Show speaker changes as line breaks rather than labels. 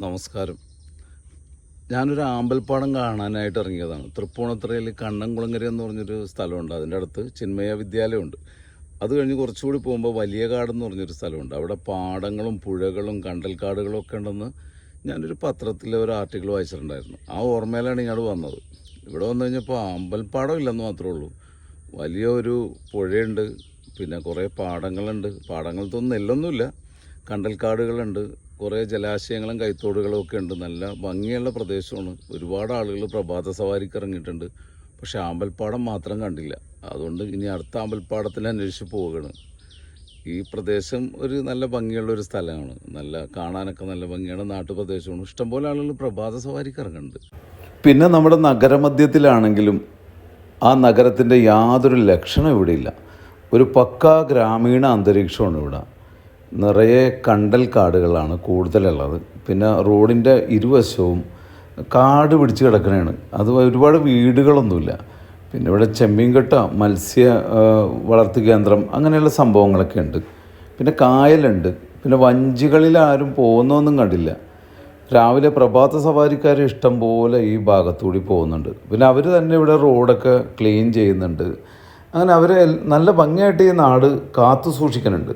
നമസ്കാരം. ഞാനൊരു ആമ്പൽപ്പാടം കാണാനായിട്ട് ഇറങ്ങിയതാണ്. തൃപ്പൂണിത്തറയിൽ കണ്ണംകുളങ്ങര എന്ന് പറഞ്ഞൊരു സ്ഥലമുണ്ട്. അതിന്റെ അടുത്ത് ചിന്മയ വിദ്യാലയമുണ്ട്. അത് കഴിഞ്ഞ് കുറച്ചുകൂടി പോകുമ്പോൾ വലിയ കാടെന്ന് പറഞ്ഞൊരു സ്ഥലമുണ്ട്. അവിടെ പാടങ്ങളും പുഴകളും കണ്ടൽക്കാടുകളും ഒക്കെ ഉണ്ടെന്ന് ഞാനൊരു പത്രത്തിലെ ഒരു ആർട്ടിക്കിൾ വായിച്ചിട്ടുണ്ടായിരുന്നു. ആ ഓർമ്മയിലാണ് ഇങ്ങോട്ട് വന്നത്. ഇവിടെ വന്നു കഴിഞ്ഞപ്പോൾ അമ്പൽപ്പാടം ഇല്ലെന്ന് മാത്രമേ ഉള്ളൂ. വലിയൊരു പുഴയുണ്ട്. പിന്നെ കുറേ പാടങ്ങളുണ്ട്. പാടങ്ങളത്തൊന്നും നെല്ലൊന്നുമില്ല. കണ്ടൽക്കാടുകളുണ്ട്. കുറേ ജലാശയങ്ങളും കൈത്തോടുകളും ഒക്കെ ഉണ്ട്. നല്ല ഭംഗിയുള്ള പ്രദേശമാണ്. ഒരുപാട് ആളുകൾ പ്രഭാത സവാരിക്ക് ഇറങ്ങിയിട്ടുണ്ട്. പക്ഷേ ആമ്പൽപ്പാടം മാത്രം കണ്ടില്ല. അതുകൊണ്ട് ഇനി അടുത്ത ആമ്പൽപ്പാടത്തിൽ അന്വേഷിച്ച് പോവുകയാണ്. ഈ പ്രദേശം ഒരു നല്ല ഭംഗിയുള്ള ഒരു സ്ഥലമാണ്. നല്ല കാണാനൊക്കെ നല്ല ഭംഗിയാണ് നാട്ടുപ്രദേശമാണ്. ഇഷ്ടംപോലെ ആളുകൾ പ്രഭാത സവാരിക്ക് ഇറങ്ങുന്നുണ്ട്. പിന്നെ നമ്മുടെ നഗരമധ്യത്തിലാണെങ്കിലും ആ നഗരത്തിന്റെ യാതൊരു ലക്ഷണം ഇവിടെയില്ല ഒരു പക്കാ ഗ്രാമീണ അന്തരീക്ഷമാണ് ഇവിടെ. നിറയെ കണ്ടൽ കാടുകളാണ് കൂടുതലുള്ളത്. പിന്നെ റോഡിന്റെ ഇരുവശവും കാട് പിടിച്ച് കിടക്കണതാണ് അത് ഒരുപാട് വീടുകളൊന്നുമില്ല. പിന്നെ ഇവിടെ ചെമ്മീൻകെട്ട മത്സ്യ വളർത്തു കേന്ദ്രം അങ്ങനെയുള്ള സംഭവങ്ങളൊക്കെ ഉണ്ട്. പിന്നെ കായലുണ്ട്. പിന്നെ വഞ്ചികളിൽ ആരും പോകുന്നൊന്നും കണ്ടില്ല. രാവിലെ പ്രഭാത സവാരിക്കാർ ഇഷ്ടം പോലെ ഈ ഭാഗത്തുകൂടി പോകുന്നുണ്ട്. പിന്നെ അവർ തന്നെ ഇവിടെ റോഡൊക്കെ ക്ലീൻ ചെയ്യുന്നുണ്ട്. അങ്ങനെ അവരെ നല്ല ഭംഗിയായിട്ട് ഈ നാട് കാത്തു സൂക്ഷിക്കുന്നുണ്ട്.